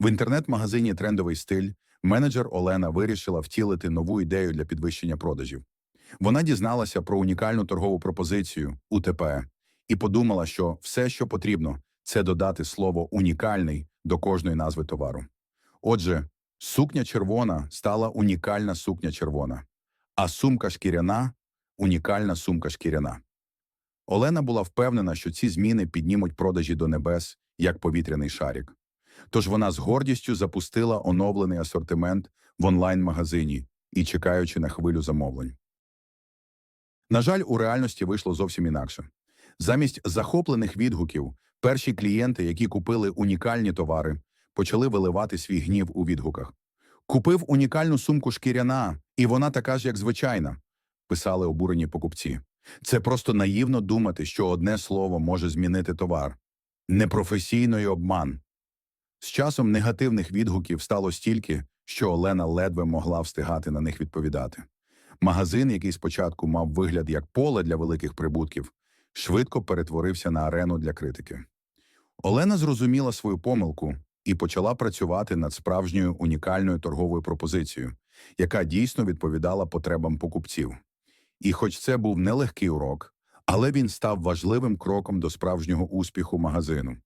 В інтернет-магазині Трендовий стиль менеджер Олена вирішила втілити нову ідею для підвищення продажів. Вона дізналася про унікальну торгову пропозицію УТП і подумала, що все, що потрібно, це додати слово унікальний до кожної назви товару. Отже, сукня червона стала унікальна сукня червона, а сумка шкіряна унікальна сумка шкіряна. Олена була впевнена, що ці зміни піднімуть продажі до небес, як повітряний шарик. Тож вона з гордістю запустила оновлений асортимент в онлайн-магазині і чекаючи на хвилю замовлень. На жаль, у реальності вийшло зовсім інакше. Замість захоплених відгуків, перші клієнти, які купили унікальні товари, почали виливати свій гнів у відгуках. Купив унікальну сумку шкіряна, і вона така ж, як звичайна, писали обурені покупці. Це просто наївно думати, що одне слово може змінити товар. Непрофесійний обман. З часом негативних відгуків стало стільки, що Олена ледве могла встигати на них відповідати. Магазин, який спочатку мав вигляд як поле для великих прибутків, швидко перетворився на арену для критики. Олена зрозуміла свою помилку і почала працювати над справжньою унікальною торговою пропозицією, яка дійсно відповідала потребам покупців. І хоч це був нелегкий урок, але він став важливим кроком до справжнього успіху магазину.